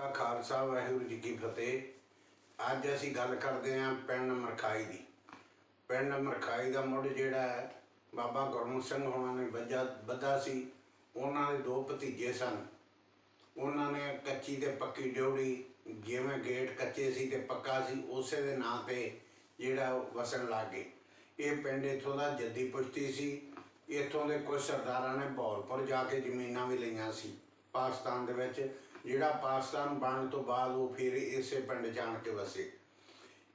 ਕਾ ਖਾਲਸਾ, ਵਾਹਿਗੁਰੂ ਜੀ ਕੀ ਫਤਿਹ। ਅੱਜ ਅਸੀਂ ਗੱਲ ਕਰਦੇ ਹਾਂ ਪਿੰਡ ਮਰਖਾਈ ਦੀ। ਪਿੰਡ ਮਰਖਾਈ ਦਾ ਮੁੱਢ ਜਿਹੜਾ ਹੈ, ਬਾਬਾ ਗੁਰਮੁਖ ਸਿੰਘ ਹੋਣਾ ਨੇ ਵੱਜਾ ਬੱਧਾ ਸੀ। ਉਹਨਾਂ ਦੇ ਦੋ ਭਤੀਜੇ ਸਨ। ਉਹਨਾਂ ਨੇ ਕੱਚੀ ਤੇ ਪੱਕੀ ਡਿਉੜੀ ਜਿਵੇਂ ਗੇਟ ਕੱਚੇ ਸੀ ਤੇ ਪੱਕਾ ਸੀ, ਉਸੇ ਦੇ ਨਾਂ ਤੇ ਜਿਹੜਾ ਉਹ ਵਸਣ ਲੱਗ ਗਏ। ਇਹ ਪਿੰਡ ਇੱਥੋਂ ਦਾ ਜੱਦੀ ਪੁਸ਼ਤੀ ਸੀ। ਇੱਥੋਂ ਦੇ ਕੁਝ ਸਰਦਾਰਾਂ ਨੇ ਬੌਲਪੁਰ ਜਾ ਕੇ ਜ਼ਮੀਨਾਂ ਵੀ ਲਈਆਂ ਸੀ, ਪਾਕਿਸਤਾਨ ਦੇ ਵਿੱਚ। ਜਿਹੜਾ ਪਾਕਿਸਤਾਨ ਬਣਨ ਤੋਂ ਬਾਅਦ ਉਹ ਫਿਰ ਇਸੇ ਪਿੰਡ ਜਾਣ ਕੇ ਵਸੇ।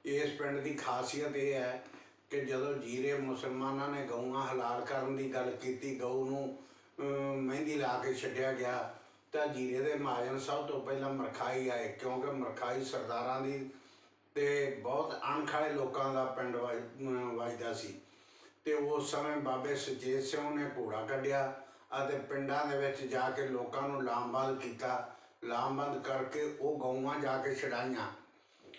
ਇਸ ਪਿੰਡ ਦੀ ਖਾਸੀਅਤ ਇਹ ਹੈ ਕਿ ਜਦੋਂ ਜੀਰੇ ਮੁਸਲਮਾਨਾਂ ਨੇ ਗਊਆਂ ਹਲਾਲ ਕਰਨ ਦੀ ਗੱਲ ਕੀਤੀ, ਗਊ ਨੂੰ ਮਹਿੰਦੀ ਲਾ ਕੇ ਛੱਡਿਆ ਗਿਆ, ਤਾਂ ਜੀਰੇ ਦੇ ਮਹਾਜਨ ਸਭ ਤੋਂ ਪਹਿਲਾਂ ਮਰਖਾਈ ਆਏ, ਕਿਉਂਕਿ ਮਰਖਾਈ ਸਰਦਾਰਾਂ ਦੀ ਤੇ ਬਹੁਤ ਅਣਖਾਲੇ ਲੋਕਾਂ ਦਾ ਪਿੰਡ ਵਜ- ਵੱਜਦਾ ਸੀ। ਤੇ ਉਸ ਸਮੇਂ ਬਾਬੇ ਸੁਚੇਤ ਸਿੰਘ ਨੇ ਘੋੜਾ ਕੱਢਿਆ ਅਤੇ ਪਿੰਡਾਂ ਦੇ ਵਿੱਚ ਜਾ ਕੇ ਲੋਕਾਂ ਨੂੰ ਲਾਮਬੰਦ ਕੀਤਾ। ਲਾਮਬੰਦ ਕਰਕੇ ਉਹ ਗਊਆਂ ਜਾ ਕੇ ਛਡਾਈਆਂ।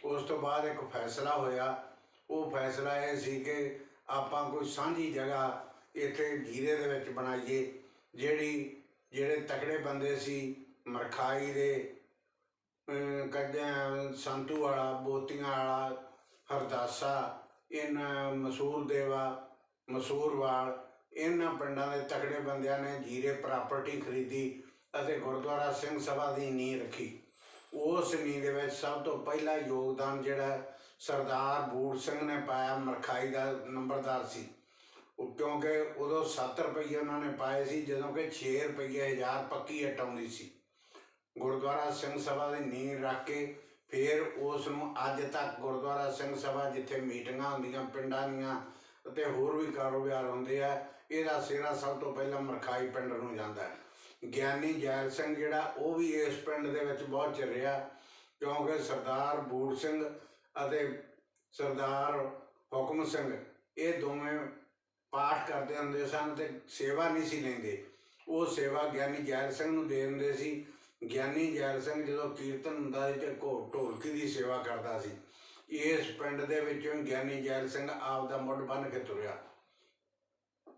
ਉਸ ਤੋਂ ਬਾਅਦ ਇੱਕ ਫੈਸਲਾ ਹੋਇਆ। ਉਹ ਫੈਸਲਾ ਇਹ ਸੀ ਕਿ ਆਪਾਂ ਕੋਈ ਸਾਂਝੀ ਜਗ੍ਹਾ ਇੱਥੇ ਜੀਰੇ ਦੇ ਵਿੱਚ ਬਣਾਈਏ ਜਿਹੜੀ ਜਿਹੜੇ ਤਕੜੇ ਬੰਦੇ ਸੀ ਮਰਖਾਈ ਦੇ ਅਮ, ਸੰਤੂ ਵਾਲਾ ਬੋਤੀਆਂ ਵਾਲਾ ਹਰਦਾਸਾ ਇਹਨਾਂ ਮਸੂਰ ਦੇਵਾ ਮਸੂਰਵਾਲ ਇਹਨਾਂ ਪਿੰਡਾਂ ਦੇ ਤਕੜੇ ਬੰਦਿਆਂ ਨੇ ਜੀਰੇ ਪ੍ਰਾਪਰਟੀ ਖਰੀਦੀ। ਅਤੇ ਗੁਰਦੁਆਰਾ ਸਿੰਘ ਸਭਾ ਦੀ ਨੀਂਹ ਰੱਖੀ। ਉਸ ਨੀਂਹ ਦੇ ਵਿੱਚ ਸਭ ਤੋਂ ਪਹਿਲਾ ਯੋਗਦਾਨ ਜਿਹੜਾ ਸਰਦਾਰ ਬੂੜ ਸਿੰਘ ਨੇ ਪਾਇਆ ਮਰਖਾਈ ਦਾ ਨੰਬਰਦਾਰ ਸੀ। ਉਹ ਕਿਉਂਕਿ ਉਦੋਂ 7 ਰੁਪਏ ਉਹਨਾਂ ਨੇ ਪਾਏ ਸੀ, ਜਦੋਂ ਕਿ 6 ਰੁਪਏ ਹਜ਼ਾਰ ਪੱਕੀ ਇੱਟ ਆਉਂਦੀ ਸੀ। ਗੁਰਦੁਆਰਾ ਸਿੰਘ ਸਭਾ ਦੀ ਨੀਂਹ ਰੱਖ ਕੇ ਫਿਰ ਉਸ ਨੂੰ ਅੱਜ ਤੱਕ ਗੁਰਦੁਆਰਾ ਸਿੰਘ ਸਭਾ ਜਿੱਥੇ ਮੀਟਿੰਗਾਂ ਹੁੰਦੀਆਂ, ਪਿੰਡਾਂ ਦੀਆਂ ਅਤੇ ਹੋਰ ਵੀ ਕਾਰੋਬਾਰ ਹੁੰਦੇ ਆ, ਇਹਦਾ ਸਿਰਾ ਸਭ ਤੋਂ ਪਹਿਲਾਂ ਮਰਖਾਈ ਪਿੰਡ ਨੂੰ ਜਾਂਦਾ ਹੈ। ਗਿਆਨੀ ਜੈਲ ਸਿੰਘ ਜਿਹੜਾ, ਉਹ ਵੀ ਇਸ ਪਿੰਡ ਦੇ ਵਿੱਚ ਬਹੁਤ ਚਿਰ ਰਿਹਾ। ਕਿਉਂਕਿ ਸਰਦਾਰ ਬੂੜ ਸਿੰਘ ਅਤੇ ਸਰਦਾਰ ਹੁਕਮ ਸਿੰਘ, ਇਹ ਦੋਵੇਂ ਪਾਠ ਕਰਦੇ ਹੁੰਦੇ ਸਨ ਤੇ ਸੇਵਾ ਨਹੀਂ ਸੀ ਲੈਂਦੇ। ਉਹ ਸੇਵਾ ਗਿਆਨੀ ਜੈਲ ਸਿੰਘ ਨੂੰ ਦੇ ਦਿੰਦੇ ਸੀ। ਗਿਆਨੀ ਜੈਲ ਸਿੰਘ ਜਦੋਂ ਕੀਰਤਨ ਹੁੰਦਾ ਸੀ ਤੇ ਘੋ ਢੋਲਕੀ ਦੀ ਸੇਵਾ ਕਰਦਾ ਸੀ। ਇਸ ਪਿੰਡ ਦੇ ਵਿੱਚੋਂ ਗਿਆਨੀ ਜੈਲ ਸਿੰਘ ਆਪ ਦਾ ਮੁੱਢ ਬੰਨ ਕੇ ਤੁਰਿਆ।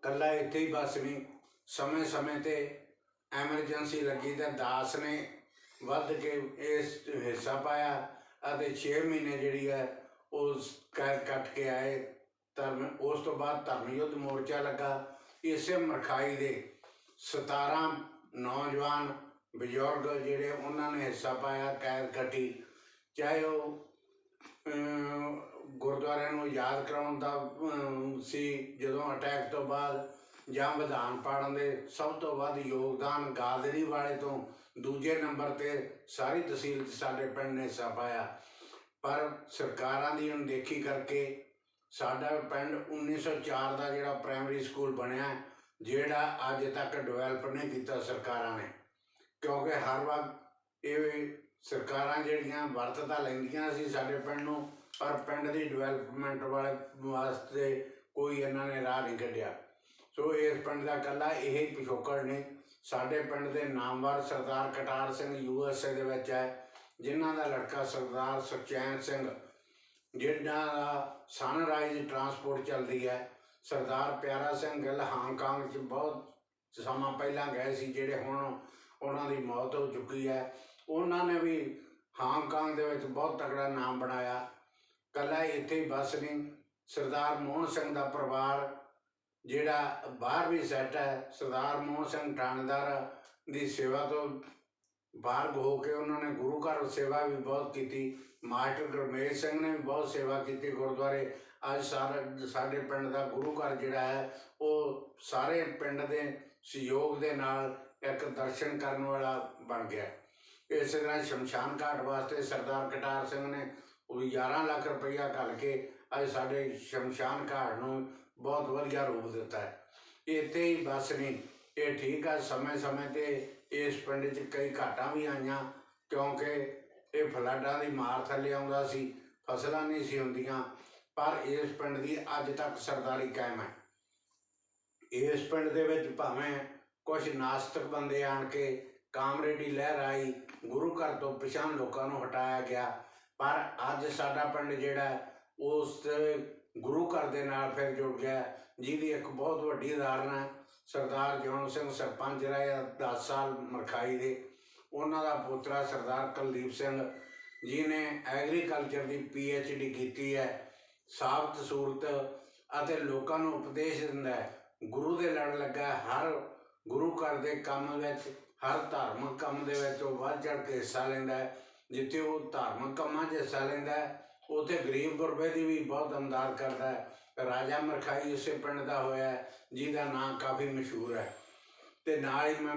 ਕੱਲਾ ਇੱਥੇ ਹੀ ਬਸ ਨਹੀਂ, ਸਮੇਂ-ਸਮੇਂ ਤੇ ਐਮਰਜੈਂਸੀ ਲੱਗੀ ਤਾਂ ਦਾਸ ਨੇ ਵੱਧ ਕੇ ਇਸ ਹਿੱਸਾ ਪਾਇਆ ਅਤੇ 6 ਮਹੀਨੇ ਜਿਹੜੀ ਹੈ ਉਹ ਕੈਦ ਕੱਟ ਕੇ ਆਏ। ਧਰਮ, ਉਸ ਤੋਂ ਬਾਅਦ ਧਰਮ ਯੁੱਧ ਮੋਰਚਾ ਲੱਗਾ। ਇਸੇ ਮਰਖਾਈ ਦੇ 17 ਨੌਜਵਾਨ ਬਜ਼ੁਰਗ ਜਿਹੜੇ ਉਹਨਾਂ ਨੇ ਹਿੱਸਾ ਪਾਇਆ, ਕੈਦ ਕੱਟੀ। ਚਾਹੇ ਉਹ ਗੁਰਦੁਆਰਿਆਂ ਨੂੰ ਯਾਦ ਕਰਾਉਣ ਦਾ ਸੀ, ਜਦੋਂ ਅਟੈਕ ਤੋਂ ਬਾਅਦ ਜਾਂ ਵਿਧਾਨ ਪਾੜਨ ਦੇ ਸਭ ਤੋਂ ਵੱਧ ਯੋਗਦਾਨ ਗਾਦਰੀ ਵਾਲੇ ਤੋਂ ਦੂਜੇ ਨੰਬਰ ਤੇ ਸਾਰੀ ਤਹਿਸੀਲ ਸਾਡੇ ਪਿੰਡ ਨੇ ਹਿੱਸਾ ਪਾਇਆ ਪਰ ਸਰਕਾਰਾਂ ਦੀ ਅਣਦੇਖੀ ਕਰਕੇ ਸਾਡਾ ਪਿੰਡ 1904 ਦਾ ਜਿਹੜਾ ਪ੍ਰਾਇਮਰੀ ਸਕੂਲ ਬਣਿਆ, ਜਿਹੜਾ ਅੱਜ ਤੱਕ ਡਿਵੈਲਪ ਨਹੀਂ ਕੀਤਾ ਸਰਕਾਰਾਂ ਨੇ। ਕਿਉਂਕਿ ਹਰ ਵਾਰ ਇਹ ਸਰਕਾਰਾਂ ਜਿਹੜੀਆਂ ਵਰਤ ਤਾਂ ਲੈਂਦੀਆਂ ਸੀ ਸਾਡੇ ਪਿੰਡ ਨੂੰ, ਪਰ ਪਿੰਡ ਦੀ ਡਿਵੈਲਪਮੈਂਟ ਵਾਲੇ ਵਾਸਤੇ ਕੋਈ ਇਹਨਾਂ ਨੇ ਰਾਹ ਨਹੀਂ ਕੱਢਿਆ। ਸੋ ਇਸ ਪਿੰਡ ਦਾ ਕੱਲਾ ਇਹ ਹੀ ਪਿਛੋਕੜ ਨੇ ਸਾਡੇ ਪਿੰਡ ਦੇ ਨਾਮਵਰ Sardar Katar Singh U S A ਦੇ ਵਿੱਚ ਹੈ, ਜਿਨ੍ਹਾਂ ਦਾ ਲੜਕਾ ਸਰਦਾਰ ਸੁਚੈਨ ਸਿੰਘ, ਜਿਨ੍ਹਾਂ ਦਾ ਸਨਰਾਈਜ਼ ਟਰਾਂਸਪੋਰਟ ਚੱਲਦੀ ਹੈ। ਸਰਦਾਰ ਪਿਆਰਾ ਸਿੰਘ ਗਿੱਲ ਹਾਂਗਕਾਂਗ 'ਚ ਬਹੁਤ ਸਮਾਂ ਪਹਿਲਾਂ ਗਏ ਸੀ, ਜਿਹੜੇ ਹੁਣ ਉਹਨਾਂ ਦੀ ਮੌਤ ਹੋ ਚੁੱਕੀ ਹੈ। ਉਹਨਾਂ ਨੇ ਵੀ ਹਾਂਗਕਾਂਗ ਦੇ ਵਿੱਚ ਬਹੁਤ ਤਕੜਾ ਨਾਮ ਬਣਾਇਆ। ਕੱਲਾ ਇੱਥੇ ਹੀ ਬਸ ਨਹੀਂ, ਸਰਦਾਰ ਮੋਹਨ ਸਿੰਘ ਦਾ ਪਰਿਵਾਰ ਜਿਹੜਾ ਬਾਹਰ ਵੀ ਸੈੱਟ ਹੈ, ਸਰਦਾਰ ਮੋਹਨ ਸਿੰਘ ਠਾਣੇਦਾਰ ਦੀ ਸੇਵਾ ਤੋਂ ਬਾਹਰ ਹੋ ਕੇ ਉਹਨਾਂ ਨੇ ਗੁਰੂ ਘਰ ਸੇਵਾ ਵੀ ਬਹੁਤ ਕੀਤੀ। ਮਾਸਟਰ ਗੁਰਮੇਜ ਸਿੰਘ ਨੇ ਵੀ ਬਹੁਤ ਸੇਵਾ ਕੀਤੀ ਗੁਰਦੁਆਰੇ। ਅੱਜ ਸਾਰਾ ਸਾਡੇ ਪਿੰਡ ਦਾ ਗੁਰੂ ਘਰ ਜਿਹੜਾ ਹੈ, ਉਹ ਸਾਰੇ ਪਿੰਡ ਦੇ ਸਹਿਯੋਗ ਦੇ ਨਾਲ ਇੱਕ ਦਰਸ਼ਨ ਕਰਨ ਵਾਲਾ ਬਣ ਗਿਆ। ਇਸੇ ਤਰ੍ਹਾਂ ਸ਼ਮਸ਼ਾਨ ਘਾਟ ਵਾਸਤੇ ਸਰਦਾਰ ਕਟਾਰ ਸਿੰਘ ਨੇ ਉਹ ਵੀ 11 ਲੱਖ ਰੁਪਈਆ ਘੱਲ ਕੇ ਅੱਜ ਸਾਡੇ ਸ਼ਮਸ਼ਾਨ ਘਾਟ ਨੂੰ ਬਹੁਤ ਵਧੀਆ ਰੂਪ ਦਿੱਤਾ ਹੈ। ਇੱਥੇ ਹੀ ਬਸ ਨਹੀਂ ਇਹ ਠੀਕ ਆ, ਸਮੇਂ-ਸਮੇਂ ਤੇ ਇਸ ਪਿੰਡ 'ਚ ਕਈ ਘਾਟਾਂ ਵੀ ਆਈਆਂ, ਕਿਉਂਕਿ ਇਹ ਫਲੱਡਾਂ ਦੀ ਮਾਰ ਥੱਲੇ ਆਉਂਦਾ ਸੀ, ਫਸਲਾਂ ਨਹੀਂ ਸੀ ਹੁੰਦੀਆਂ, ਪਰ ਇਸ ਪਿੰਡ ਦੀ ਅੱਜ ਤੱਕ ਸਰਦਾਰੀ ਕਾਇਮ ਹੈ। ਇਸ ਪਿੰਡ ਦੇ ਵਿੱਚ ਭਾਵੇਂ ਕੁਝ ਨਾਸਤਕ ਬੰਦੇ ਆਣ ਕੇ ਕਾਮਰੇਡੀ ਲਹਿਰ ਆਈ, ਗੁਰੂ ਘਰ ਤੋਂ ਪਿਛਾਂ ਲੋਕਾਂ ਨੂੰ ਹਟਾਇਆ ਗਿਆ ਪਰ ਅੱਜ ਸਾਡਾ ਪਿੰਡ ਜਿਹੜਾ ਹੈ, ਉਸ ਗੁਰੂ ਘਰ ਦੇ ਨਾਲ ਫਿਰ ਜੁੜ ਗਿਆ ਜਿਹਦੀ ਇੱਕ ਬਹੁਤ ਵੱਡੀ ਉਦਾਹਰਨ ਹੈ ਸਰਦਾਰ ਜੋਨ ਸਿੰਘ ਸਰਪੰਚ ਰਹੇ ਆ 10 ਸਾਲ ਮਰਖਾਈ ਦੇ। ਉਹਨਾਂ ਦਾ ਪੋਤਰਾ ਸਰਦਾਰ ਕੁਲਦੀਪ ਸਿੰਘ ਜੀ ਐਗਰੀਕਲਚਰ ਦੀ ਡੀ ਕੀਤੀ ਹੈ ਸਾਬਤ ਸੂਰਤ ਅਤੇ ਲੋਕਾਂ ਨੂੰ ਉਪਦੇਸ਼ ਦਿੰਦਾ ਹੈ ਗੁਰੂ ਦੇ ਲੜ ਲੱਗਾ ਹਰ ਗੁਰੂ ਘਰ ਦੇ ਕੰਮ ਵਿੱਚ ਹਰ ਧਾਰਮਿਕ ਕੰਮ ਦੇ ਵਿੱਚ ਉਹ ਵੱਧ ਚੜ੍ਹ ਕੇ ਹਿੱਸਾ ਲੈਂਦਾ ਹੈ। ਜਿੱਥੇ ਉਹ ਧਾਰਮਿਕ ਕੰਮਾਂ 'ਚ ਹਿੱਸਾ ਲੈਂਦਾ ਉੱਥੇ ਗਰੀਬ ਗੁਰਬੇ ਦੀ ਵੀ ਬਹੁਤ ਅਮਦਾਦ ਕਰਦਾ ਹੈ। ਰਾਜਾ ਮਰਖਾਈ ਉਸੇ ਪਿੰਡ ਦਾ ਹੋਇਆ ਜਿਹਦਾ ਨਾਂ ਕਾਫੀ ਮਸ਼ਹੂਰ ਹੈ। ਤੇ ਨਾਲ ਹੀ ਮੈਂ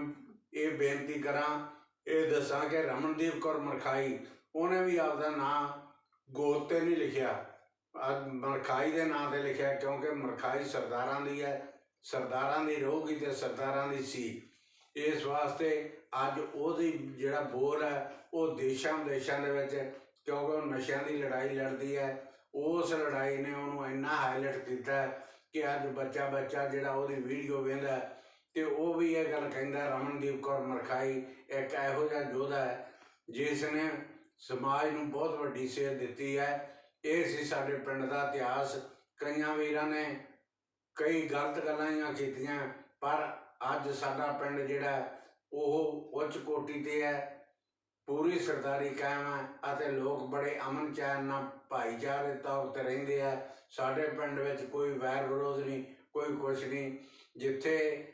ਇਹ ਬੇਨਤੀ ਕਰਾਂ, ਇਹ ਦੱਸਾਂ ਕਿ ਰਮਨਦੀਪ ਕੌਰ ਮਰਖਾਈ, ਉਹਨੇ ਵੀ ਆਪਦਾ ਨਾਂ ਗੋਦ ਤੇ ਨਹੀਂ ਲਿਖਿਆ। ਮਰਖਾਈ ਦੇ ਨਾਂ ਤੇ ਲਿਖਿਆ ਕਿਉਂਕਿ ਮਰਖਾਈ ਸਰਦਾਰਾਂ ਦੀ ਹੈ, ਸਰਦਾਰਾਂ ਦੀ ਰਹੂਗੀ ਤੇ ਸਰਦਾਰਾਂ ਦੀ ਸੀ। ਇਸ ਵਾਸਤੇ ਅੱਜ ਉਹਦੀ ਜਿਹੜਾ ਬੋਲ ਹੈ, ਉਹ ਦੇਸ਼ਾਂ ਵਿਦੇਸ਼ਾਂ ਦੇ ਵਿੱਚ ਕਿਉਂਕਿ ਉਹ ਨਸ਼ਿਆਂ ਦੀ ਲੜਾਈ ਲੜਦੀ ਹੈ। ਉਸ ਲੜਾਈ ਨੇ ਉਹਨੂੰ ਇੰਨਾ ਹਾਈਲਾਈਟ ਕੀਤਾ ਕਿ ਅੱਜ ਬੱਚਾ ਬੱਚਾ ਜਿਹੜਾ ਉਹਦੀ ਵੀਡੀਓ ਵੇਖਦਾ ਹੈ, ਤੇ ਉਹ ਵੀ ਇਹ ਗੱਲ ਕਹਿੰਦਾ ਰਮਨਦੀਪ ਕੌਰ ਮਰਖਾਈ ਇੱਕ ਇਹੋ ਜਿਹਾ ਯੋਧਾ ਹੈ ਜਿਸ ਨੇ ਸਮਾਜ ਨੂੰ ਬਹੁਤ ਵੱਡੀ ਸੇਧ ਦਿੱਤੀ ਹੈ। ਇਹ ਸੀ ਸਾਡੇ ਪਿੰਡ ਦਾ ਇਤਿਹਾਸ। ਕਈਆਂ ਵੀਰਾਂ ਨੇ ਕਈ ਗਲਤ ਗੱਲਾਂ ਕੀਤੀਆਂ। ਪਰ ਅੱਜ ਸਾਡਾ ਪਿੰਡ ਜਿਹੜਾ ਉਹ ਉੱਚ ਕੋਟੀ ਤੇ ਹੈ। ਪੂਰੀ ਸਰਦਾਰੀ ਕਾਇਮ ਹੈ ਅਤੇ ਲੋਕ ਬੜੇ ਅਮਨ ਚੈਨ ਨਾਲ ਭਾਈਚਾਰੇ ਤੌਰ ਤੇ ਰਹਿੰਦੇ ਆ। ਸਾਡੇ ਪਿੰਡ ਵਿੱਚ ਕੋਈ ਵੈਰ ਵਿਰੋਧ ਨਹੀਂ, ਕੋਈ ਕੁਛ ਨਹੀਂ। ਜਿੱਥੇ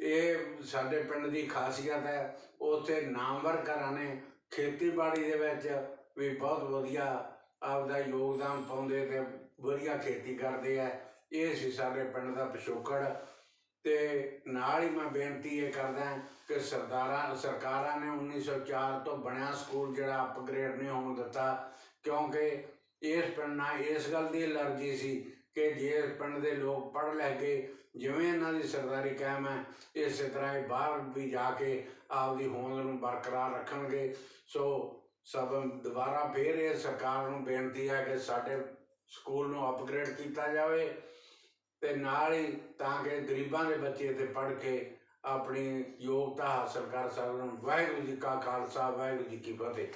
ਇਹ ਸਾਡੇ ਪਿੰਡ ਦੀ ਖਾਸੀਅਤ ਹੈ, ਉੱਥੇ ਨਾਮਵਰ ਘਰਾਂ ਨੇ ਖੇਤੀਬਾੜੀ ਦੇ ਵਿੱਚ ਵੀ ਬਹੁਤ ਵਧੀਆ ਆਪਦਾ ਯੋਗਦਾਨ ਪਾਉਂਦੇ ਤੇ ਵਧੀਆ ਖੇਤੀ ਕਰਦੇ ਆ। ਇਹ ਸੀ ਸਾਡੇ ਪਿੰਡ ਦਾ ਪਿਛੋਕੜ। ਤੇ ਨਾਲ ਹੀ ਮੈਂ ਬੇਨਤੀ ਇਹ ਕਰਦਾ ਕਿ ਸਰਦਾਰਾਂ, ਸਰਕਾਰਾਂ ਨੇ 1904 ਤੋਂ ਬਣਿਆ ਸਕੂਲ ਜਿਹੜਾ ਅਪਗ੍ਰੇਡ ਨਹੀਂ ਹੋਣ ਦਿੱਤਾ, ਕਿਉਂਕਿ ਇਸ ਪਿੰਡ ਨਾਲ ਇਸ ਗੱਲ ਦੀ ਅਲਰਜੀ ਸੀ ਕਿ ਜੇ ਪਿੰਡ ਦੇ ਲੋਕ ਪੜ੍ਹ ਲੈ ਕੇ ਜਿਵੇਂ ਇਹਨਾਂ ਦੀ ਸਰਦਾਰੀ ਕਾਇਮ ਹੈ, ਇਸੇ ਤਰ੍ਹਾਂ ਹੀ ਬਾਹਰ ਵੀ ਜਾ ਕੇ ਆਪਦੀ ਹੋਂਦ ਨੂੰ ਬਰਕਰਾਰ ਰੱਖਣਗੇ। ਸੋ ਸਭ ਦੁਬਾਰਾ ਫੇਰ ਇਹ ਸਰਕਾਰ ਨੂੰ ਬੇਨਤੀ ਹੈ ਕਿ ਸਾਡੇ ਸਕੂਲ ਨੂੰ ਅਪਗ੍ਰੇਡ ਕੀਤਾ ਜਾਵੇ। ਤੇ ਨਾਲ ਹੀ ਤਾਂ ਕਿ ਗਰੀਬਾਂ ਦੇ ਬੱਚੇ ਇੱਥੇ ਪੜ੍ਹ ਕੇ ਆਪਣੀ ਯੋਗਤਾ ਹਾਸਲ ਕਰ ਸਕਣ। ਵਾਹਿਗੁਰੂ ਜੀ ਕਾ ਖਾਲਸਾ, ਵਾਹਿਗੁਰੂ ਜੀ ਕੀ ਫਤਿਹ।